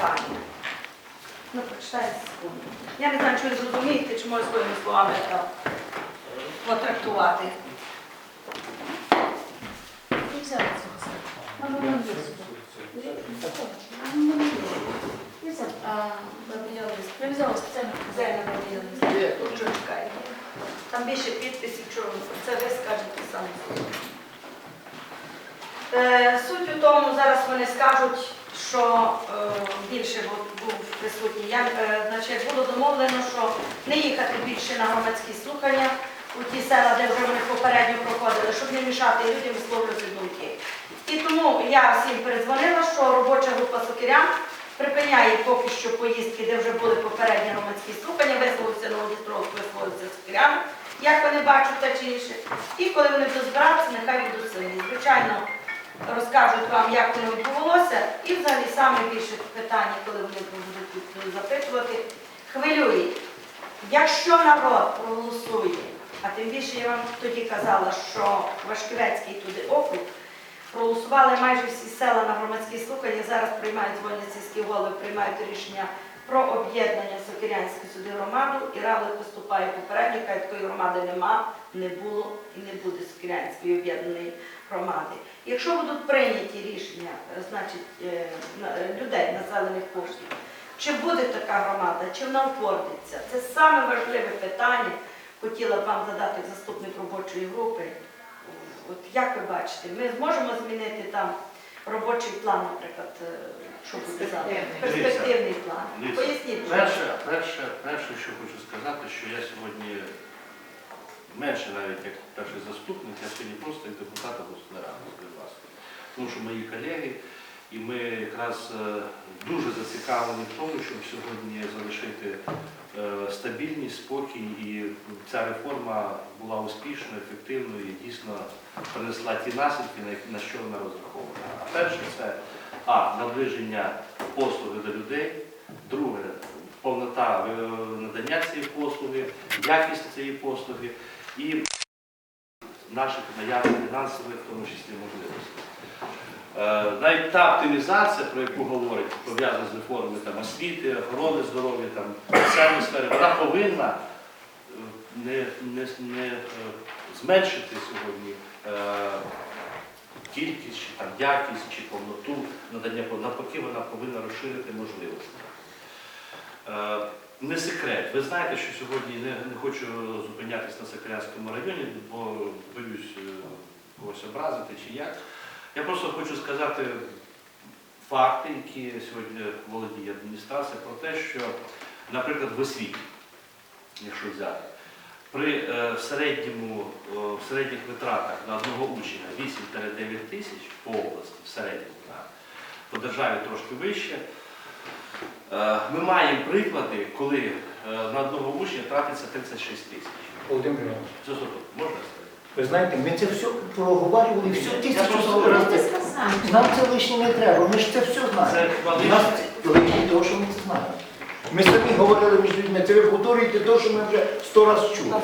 питання. Ну, прочитайте секунду. Я не знаю, чи ви зрозумієте, чи можу своїми словами потрактувати. Ви спеціально. Що чекає. Там більше підписів, що це ви скажете самі. Е, Суть у тому, зараз вони скажуть, що е, більше був присутній. Я, е, значить, було домовлено, що не їхати більше на громадські слухання у ті села, де вже вони попередньо проходили, щоб не мішати людям висловлювати думки. І тому я всім передзвонила, що робоча група Сокирян припиняє поки що поїздки, де вже були попередні громадські слухання, висловився Новодністровськ, висловився Сокирян, як вони бачать те чи інше. І коли вони будуть нехай будуть сильні. Звичайно, розкажуть вам, як воно відбувалося, і взагалі саме більше питання, коли вони будуть запитувати, хвилюють. Якщо народ проголосує, а тим більше я вам тоді казала, що Вашківецький туди округ, проголосували майже всі села на громадські слухання, зараз приймають звольні сільські голови, приймають рішення про об'єднання Сокирянської сюди громаду, і Равлик виступає попередньо, каже, такої громади нема, не було і не буде Сокирянської об'єднаної громади. Якщо будуть прийняті рішення, значить, е, людей, населених пунктів, чи буде така громада, чи вона утвориться, це саме важливе питання. Хотіла б вам задати заступник робочої групи. От як ви бачите, ми зможемо змінити там робочий план, наприклад, е, що? Перспективний. Перспективний план. Поясніть. Перше, перше, перше, що хочу сказати, що я сьогодні менше навіть як перший заступник, я сьогодні просто як депутат обласної ради, будь ласка. Тому що мої колеги, і ми якраз е, дуже зацікавлені в тому, щоб сьогодні залишити е, стабільність, спокій, і ця реформа була успішною, ефективною і дійсно принесла ті наслідки, на що вона розрахована. А перше це а, наближення послуги до людей. Друге, повнота е, надання цієї послуги, якість цієї послуги і наших наявних фінансових, в тому числі можливостей. Е, Навіть та оптимізація, про яку говорять, пов'язана з реформами там, освіти, охорони здоров'я, соціальної сфери, вона повинна е, не, не, не зменшити сьогодні кількість, чи там, якість, чи повноту надання, навпаки, вона повинна розширити можливості. Е, Не секрет. Ви знаєте, що сьогодні не, не хочу зупинятися на Сокирянському районі, бо боюсь е, когось образити чи як. Я просто хочу сказати факти, які сьогодні володіє адміністрація, про те, що, наприклад, в освіті, якщо взяти, при е, середньому, е, в середніх витратах на одного учня 8-9 тисяч по області, в середньому, так, по державі трошки вище. Е, Ми маємо приклади, коли е, на одного учня тратиться 36 тисяч. Володимир Іванович, Це суто, можна сказати? ви знаєте, ми це все проговорювали, все тисячу просто- Нам це лише не треба, ми ж це все знаємо. Це У нас лише? того, що ми це знаємо. Ми самі говорили між людьми, це ви повторюєте те, що ми вже сто разів чули.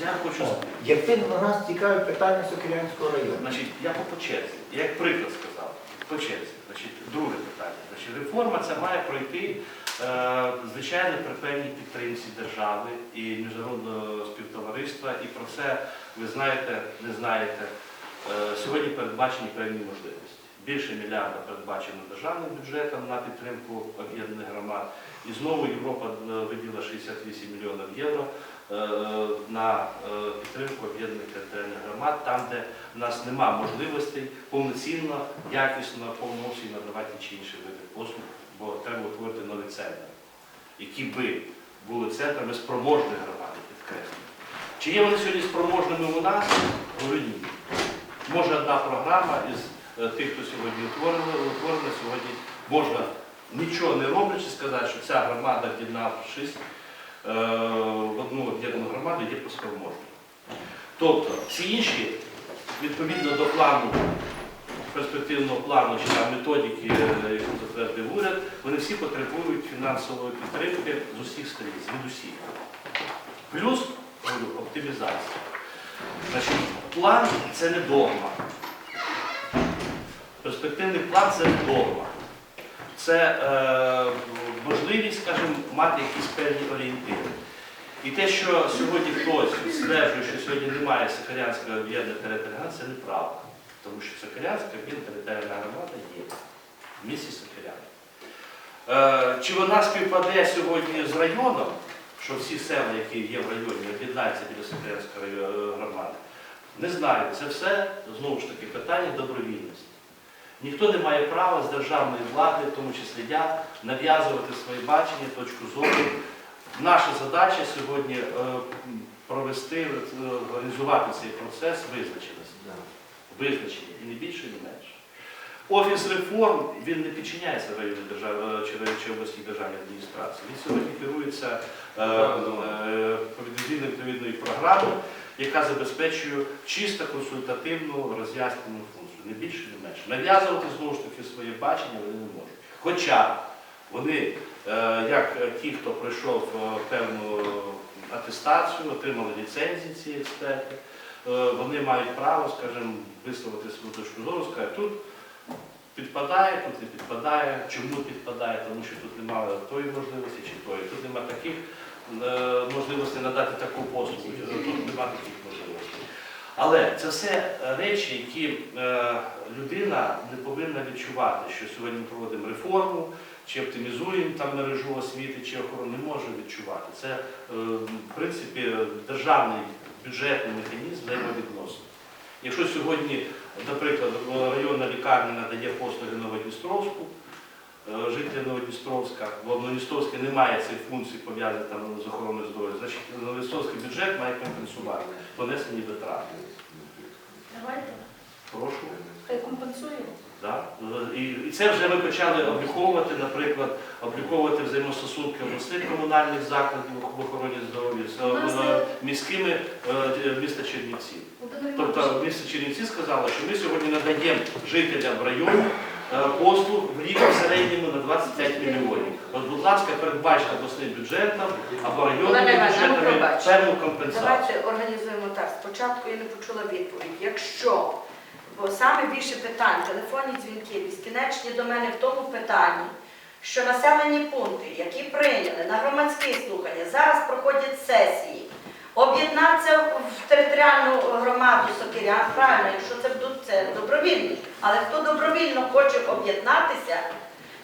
Я хочу Якби на нас цікаві питання Сокирянського району. Значить, я по черзі. Я як приклад сказав, по черзі. Значить, друге питання. Значить, реформа ця має пройти, е, звичайно, при певній підтримці держави і міжнародного співтовариства. І про це ви знаєте, не знаєте. Е, сьогодні передбачені певні можливості. Більше мільярда передбачено державним бюджетом на підтримку об'єднаних громад. І знову Європа е, виділа 68 мільйонів євро е, на е, підтримку об'єднаних територіальних громад, там, де в нас нема можливостей повноцінно, якісно, повноці надавати чи інші види послуг, бо треба утворити нові центри, які би були центрами спроможної громади, підкреслюю. Чи є вони сьогодні спроможними у нас? Говорю, ні. Може одна програма із тих, хто сьогодні утворена сьогодні, можна нічого не роблячи сказати, що ця громада, об'єднавшись е, в одну об'єднану громаду, є поспроможною. Тобто всі інші, відповідно до плану, перспективного плану чи там методики, е, яку затвердив уряд, вони всі потребують фінансової підтримки з усіх сторін, від усіх. Плюс оптимізація. Значить, план це не догма. Перспективний план це догма. це е, можливість, скажімо, мати якісь певні орієнтири. І те, що сьогодні хтось стверджує, що сьогодні немає Сахарянської об'єднаної територіальної це неправда. Тому що Сахарянська об'єднана територіальна громада є в місті Сахарян. Е, Чи вона співпаде сьогодні з районом, що всі села, які є в районі, об'єднаються біля Сахарянської е, громади? Не знаю. Це все знову ж таки питання добровільності. Ніхто не має права з державної влади, в тому числі я, нав'язувати своє бачення, точку зору. Наша задача сьогодні е, провести, е, організувати цей процес визначеності. Визначення, і не більше, і не менше. Офіс реформ він не підчиняється районній державі чи, чи обласній державній адміністрації. Він сьогодні керується е, е, відповідною програмою, яка забезпечує чисто консультативну роз'яснену функцію. Не більше, не менше. Нав'язувати знову ж таки своє бачення вони не можуть. Хоча вони, е, як ті, хто пройшов е, певну атестацію, отримали ліцензії ці експерти, е, вони мають право, скажімо, висловити свою точку зору, сказати, тут підпадає, тут не підпадає. Чому підпадає? Тому що тут немає тої можливості чи тої. Тут немає таких е, можливостей надати таку послугу, тут немає таких можливостей. Але це все речі, які е, людина не повинна відчувати, що сьогодні проводимо реформу, чи оптимізуємо там мережу освіти, чи охорону, не може відчувати. Це, е, в принципі, державний бюджетний механізм взаємовідносин. Якщо сьогодні, наприклад, районна лікарня надає послуги Новодністровську, е, жителі Новодністровська, бо в Новодністровській немає цих функцій пов'язаних з охороною здоров'я, значить Новодністровський бюджет має компенсувати понесені витрати. Давайте. Прошу. Хай компенсує. Да? І, і це вже ми почали обліковувати, наприклад, обліковувати взаємостосунки обласних комунальних закладів в охороні здоров'я з е, міськими е, міста Чернівці. Тобто місто Чернівці сказало, що ми сьогодні надаємо жителям району послуг в рік в середньому на 25 мільйонів. От, будь ласка, передбачте обласним бюджетом або районним Олена ну, бюджетами певну компенсацію. Давайте організуємо так. Спочатку я не почула відповідь. Якщо, бо саме більше питань, телефонні дзвінки, безкінечні до мене в тому питанні, що населені пункти, які прийняли на громадські слухання, зараз проходять сесії. Об'єднатися в територіальну громаду Сокирян, правильно, якщо це будуть це добровільні. Але хто добровільно хоче об'єднатися,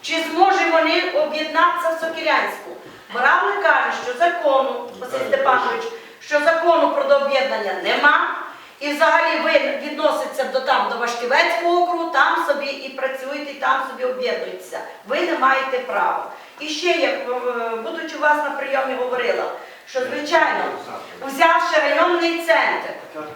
чи зможе вони об'єднатися в Сокирянську? Боравли каже, що закону, Василь Степанович, що закону про дооб'єднання нема, і взагалі ви відноситься до там до Вашківецького округу, там собі і працюєте, і там собі об'єднуєтеся. Ви не маєте права. І ще я, е, будучи у вас на прийомі, говорила, що звичайно, взявши районний центр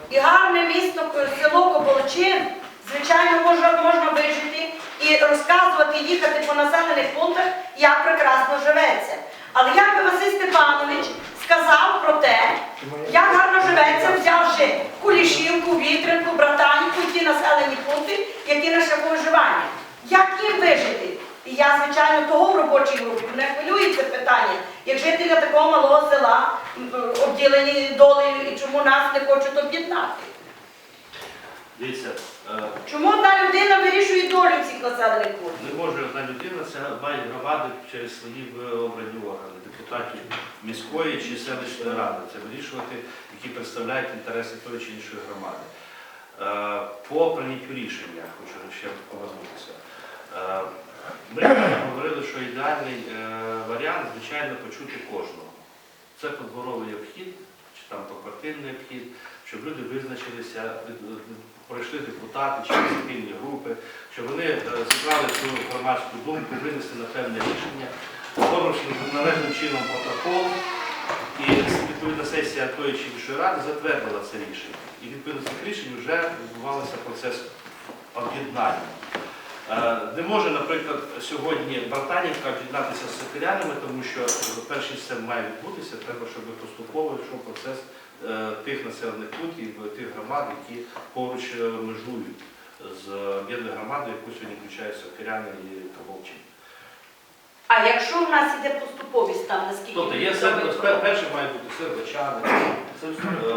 і гарне місто, село Коболчин, звичайно, можна, можна вижити і розказувати, їхати по населених пунктах, як прекрасно живеться. Але як би Василь Степанович сказав про те, як гарно живеться, взявши Кулішівку, Вітринку, Братанівку, ті населені пункти, які на шляху виживання. Як їм вижити? Я, звичайно, того в робочій групі мене хвилює це питання, як жителя такого малого села, е, обділені долею, і чому нас не хочуть об'єднати. Дивіться, е, Чому одна людина вирішує долю цих населених пунктів? Не може одна людина, це мають громади через свої е, обрані органи, депутатів міської чи селищної ради. Це вирішувати, які представляють інтереси тої чи іншої громади. По прийняттю рішення, хочу ще повернутися. Ми говорили, що ідеальний е, варіант, звичайно, почути кожного. Це подворовий обхід, чи там поквартирний обхід, щоб люди визначилися, пройшли депутати чи ініціативні групи, щоб вони е, зібрали цю громадську думку, винесли на певне рішення, оформивши належним чином протокол, і відповідна сесія тої чи іншої ради затвердила це рішення. І відповідно цих рішень вже відбувався процес об'єднання. Е, Не може, наприклад, сьогодні Братанівка об'єднатися з сокирянами, тому що перш ніж це має відбутися, треба, щоб поступово йшов процес е, тих населених пунктів, тих громад, які поруч е, межують з об'єднаною громадою, яку сьогодні включають сокиряни і Кабовчин. А якщо в нас іде поступовість там, наскільки Тобто є мені сервіс, перше має бути сервачани,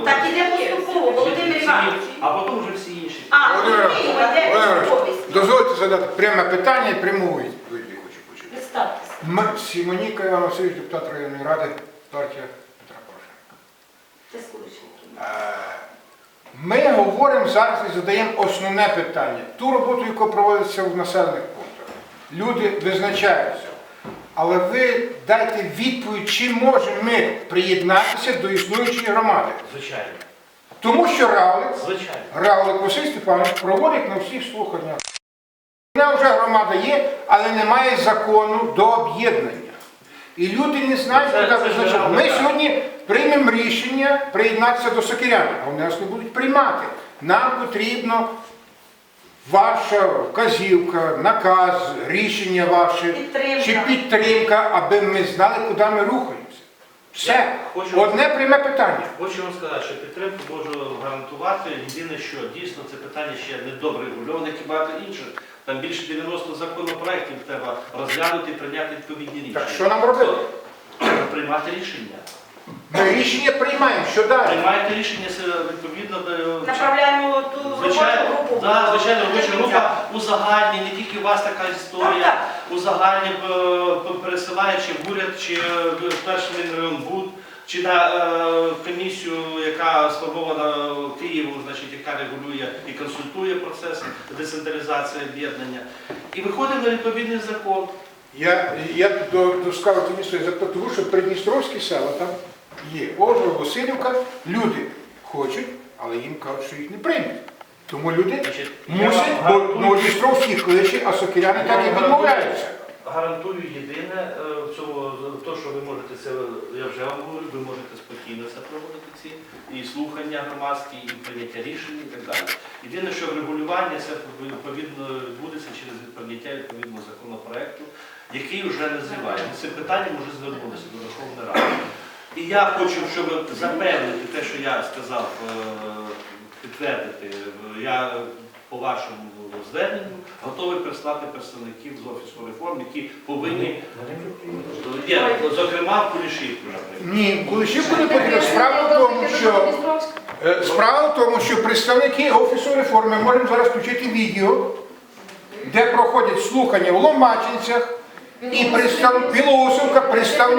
Так іде поступово, Володимир Іванович. а потім вже всі інші. А, ну ні, йде поступовість. Дозвольте задати пряме питання і пряму відповідь хочу почути. Представтеся. М- Сімоніка Іван Васильович, депутат районної ради, партія Петра Порошенка. Це з. Е, Ми говоримо зараз і задаємо основне питання. Ту роботу, яка проводиться в населених пунктах. Люди визначаються. Але ви дайте відповідь, чи можемо ми приєднатися до існуючої громади. Звичайно, Тому що Равлик, звичайно. Равлик Василь Степанович проводить на всіх слуханнях. Вона вже громада є, але немає закону до об'єднання. І люди не знають, Це- куди це визначати. правда. Ми сьогодні приймемо рішення приєднатися до Сокиряни, а вони нас не будуть приймати. Нам потрібно ваша вказівка, наказ, рішення ваше Підтримка. чи підтримка, аби ми знали, куди ми рухаємося. Все. Хочу- Одне пряме питання. Хочу вам сказати, що підтримку можу гарантувати. Єдине, що дійсно це питання ще не добре регульоване, як і багато інших. Там більше 90 законопроєктів треба розглянути і прийняти відповідні рішення. Так що нам робити? Приймати рішення. Ми рішення приймаємо. Що далі? Приймаєте рішення відповідно до Направляємо ту робочу групу. да, звичайно, робоча група кінця. узагальні, не тільки у вас така історія, Так, узагальні е, пересилає чи в уряд, чи е, в перший Мінрайон БУД, чи на е, комісію, яка сформована Києвом, значить, яка регулює і консультує процес децентралізації об'єднання. І виходимо на відповідний закон. Я, я до, до скажу місто я запитав, тому що Придністровські села там є. Ожгород, Васильівка, люди хочуть, але їм кажуть, що їх не приймуть. Тому люди мусять, бо гарантую- Новодністровські кличе, а сокиряни так і відмовляються. Гарантую єдине е, в цьому, то, що ви можете це, я вже вам говорю, ви можете спокійно це проводити ці і слухання громадські, і прийняття рішень і так далі. Єдине, що врегулювання це відповідно відбудеться через прийняття відповідного законопроекту, який вже називає. Ми цим питанням вже звернулися до Верховної Ради. І я хочу, щоб запевнити те, що я сказав, е, підтвердити, я по вашому зверненню готовий прислати представників з офісу реформ, які повинні зокрема в Кулішівку, наприклад. Ні, Кулишівку не потрібно. Справа в тому, що е, справа в тому, що представники Офісу реформи можемо зараз включити відео, де проходять слухання в Ломачинцях і представ... Білоусовка, представники